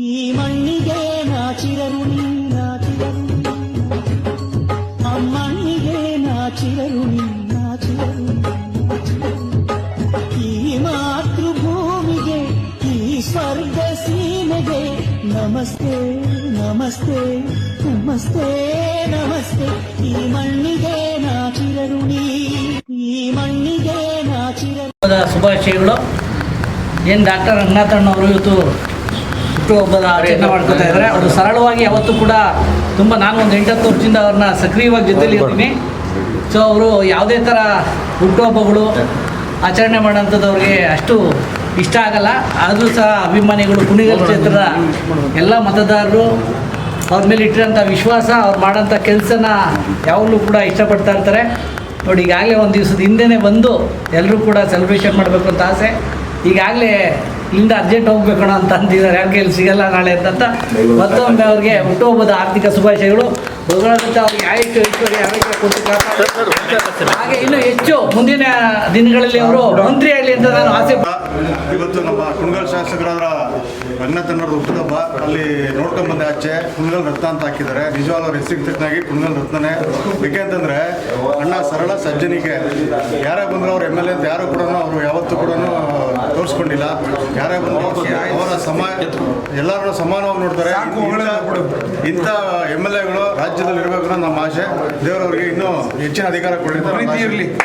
ಈ ಮಣ್ಣಿಗೆ ನಾಚಿರರುಣಿ ನಾಚಿರರುಣಿ ಅಮ್ಮಣ್ಣಿಗೆ ನಾಚಿರರುಣಿ ನಾಚಿರರುಣಿ ಈ ಮಾತೃಭೂಮಿಗೆ ಈ ಸ್ವರ್ಗ ಸೀಮೆಗೆ ನಮಸ್ತೆ ನಮಸ್ತೆ ನಮಸ್ತೆ ನಮಸ್ತೆ ಈ ಮಣ್ಣಿಗೆ ನಾಚಿರರುಣಿ ಈ ಮಣ್ಣಿಗೆ ನಾಚಿರ ಹಬ್ಬದ ಶುಭಾಶಯಗಳು ಏನು ಡಾಕ್ಟರ್ ರಂಗನಾಥಣ್ಣವರು ಇವತ್ತು ಹುಟ್ಟುಹಬ್ಬದ ಆಚರಣೆ ಮಾಡ್ಕೋತಾ ಇದ್ದಾರೆ. ಅವರು ಸರಳವಾಗಿ ಅವತ್ತು ಕೂಡ ತುಂಬ ನಾನು ಒಂದು ಎಂಟತ್ತು ವರ್ಷದಿಂದ ಅವ್ರನ್ನ ಸಕ್ರಿಯವಾಗಿ ಜೊತೆಲಿ ಇರ್ತೀನಿ ಸೊ ಅವರು ಯಾವುದೇ ಥರ ಹುಟ್ಟುಹಬ್ಬಗಳು ಆಚರಣೆ ಮಾಡೋಂಥದ್ದು ಅವ್ರಿಗೆ ಅಷ್ಟು ಇಷ್ಟ ಆಗಲ್ಲ. ಆದರೂ ಸಹ ಅಭಿಮಾನಿಗಳು ಕುಣಿಗಲ್ ಕ್ಷೇತ್ರದ ಎಲ್ಲ ಮತದಾರರು ಅವ್ರ ಮೇಲೆ ಇಟ್ಟಿರೋಂಥ ವಿಶ್ವಾಸ ಅವ್ರು ಮಾಡೋಂಥ ಕೆಲಸನ ಯಾವಾಗಲೂ ಕೂಡ ಇಷ್ಟಪಡ್ತಾ ಇರ್ತಾರೆ. ನೋಡಿ ಈಗಾಗಲೇ ಒಂದು ದಿವಸದ ಹಿಂದೆನೇ ಬಂದು ಎಲ್ಲರೂ ಕೂಡ ಸೆಲೆಬ್ರೇಷನ್ ಮಾಡಬೇಕು ಅಂತ ಆಸೆ. ಈಗಾಗಲೇ ಇಲ್ಲಿಂದ ಅರ್ಜೆಂಟ್ ಹೋಗ್ಬೇಕಣ ಅಂತ ಅಂತಿದ್ದಾರೆ ಯಾಕೆ ಇಲ್ಲಿ ಸಿಗಲ್ಲ ನಾಳೆ ಅಂತ ಮತ್ತೊಮ್ಮೆ ಅವ್ರಿಗೆ ಹುಟ್ಟುಹಬ್ಬದ ಆರ್ಥಿಕ ಶುಭಾಶಯಗಳು. ಭಗವಂತ ಅವ್ರಿಗೆ ಆಯುಷ್ಯ ಐಶ್ವರ್ಯ ಆರೋಗ್ಯ ಕೊಟ್ಟು ಹಾಗೆ ಇನ್ನು ಹೆಚ್ಚು ಮುಂದಿನ ದಿನಗಳಲ್ಲಿ ಅವರು ಮಂತ್ರಿ ಆಗಲಿ ಅಂತ ನಾನು ಆಸೆ ಇವತ್ತು ನಮ್ಮ ಕುಣಗಲ್ ಶಾಸಕರಾದ ರಂಗನಾಥನವ್ರ ಹುಟ್ಟುಹಬ್ಬ ಅಲ್ಲಿ ನೋಡ್ಕೊಂಡ್ ಬಂದೆ ಆಚೆ. ಕುಣಗಲ್ ರತ್ನ ಅಂತ ಹಾಕಿದ್ದಾರೆ. ನಿಜವಾಗ್ಲೂ ಅವ್ರ ಹೆಸರಿಗೆ ತಕ್ಕನಾಗಿ ಕುಣಗಲ್ ರತ್ನನೇ. ಏಕೆ ಅಂತಂದ್ರೆ ಅಣ್ಣ ಸರಳ ಸಜ್ಜನಿಕೆ ಯಾರೇ ಬಂದ್ರು ಅವ್ರ ಎಂ ಎಲ್ ಎ ಅಂತ ಯಾರು ಕೂಡ ಅವರು ಯಾವತ್ತೂ ಕೂಡ ತೋರಿಸ್ಕೊಂಡಿಲ್ಲ. ಯಾರೇ ಬಂದು ಅವರ ಸಮ ಎಲ್ಲರೂ ಸಮಾನವಾಗಿ ನೋಡ್ತಾರೆ. ಇಂಥ- ಎಂ ಎಲ್ ಎಗಳು ರಾಜ್ಯದಲ್ಲಿ ಇರಬೇಕು ಅನ್ನೋ ನಮ್ಮ ಆಸೆ. ದೇವರವರಿಗೆ ಇನ್ನೂ ಹೆಚ್ಚಿನ ಅಧಿಕಾರ ಕೊಡಲಿ